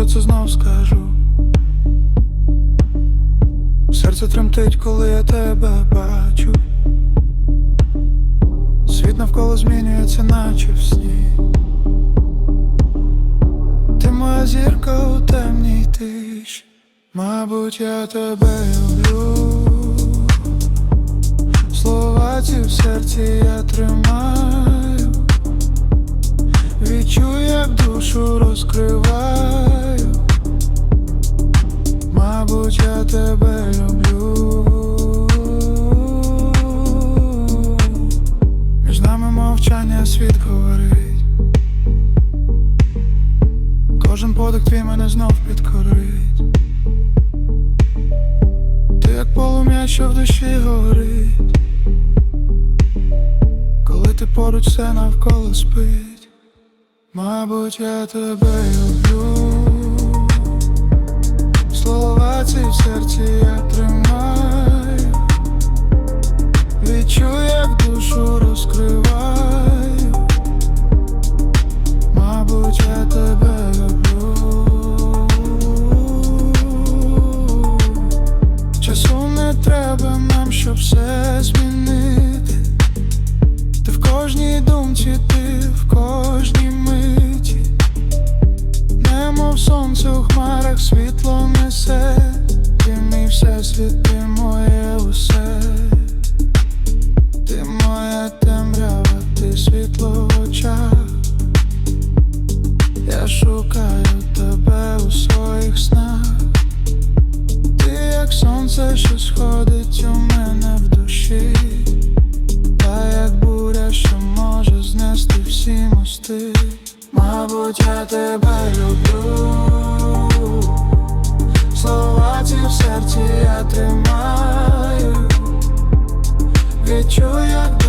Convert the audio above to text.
що це знов скажу. Серце тремтить, коли я тебе бачу. Світ навколо змінюється, наче в сні. Ти моя зірка у темній тиші Мабуть, я тебе люблю. Слова ці в серці я тримаю, відчую, як душу розкриваю. Мабуть, я тебе люблю. Між нами мовчання світ говорить. Кожен подих твій мене знов підкорить. Ти як полум'я, що в душі горить. Коли ти поруч все навколо спить. Мабуть, я тебе люблю. Треба нам, щоб все змінити. Ти в кожній думці, ти в кожній миті. Немо в сонце у хмарах світло несе, ти мій всесвіт, ти моє усе, ти моя темрява, ти світло в очах. Я шукаю тебе у своїх снах все, що сходить у мене в душі, та як буря, що може знести всі мости, мабуть, я тебе люблю, слова ці в серці я тримаю, відчую, як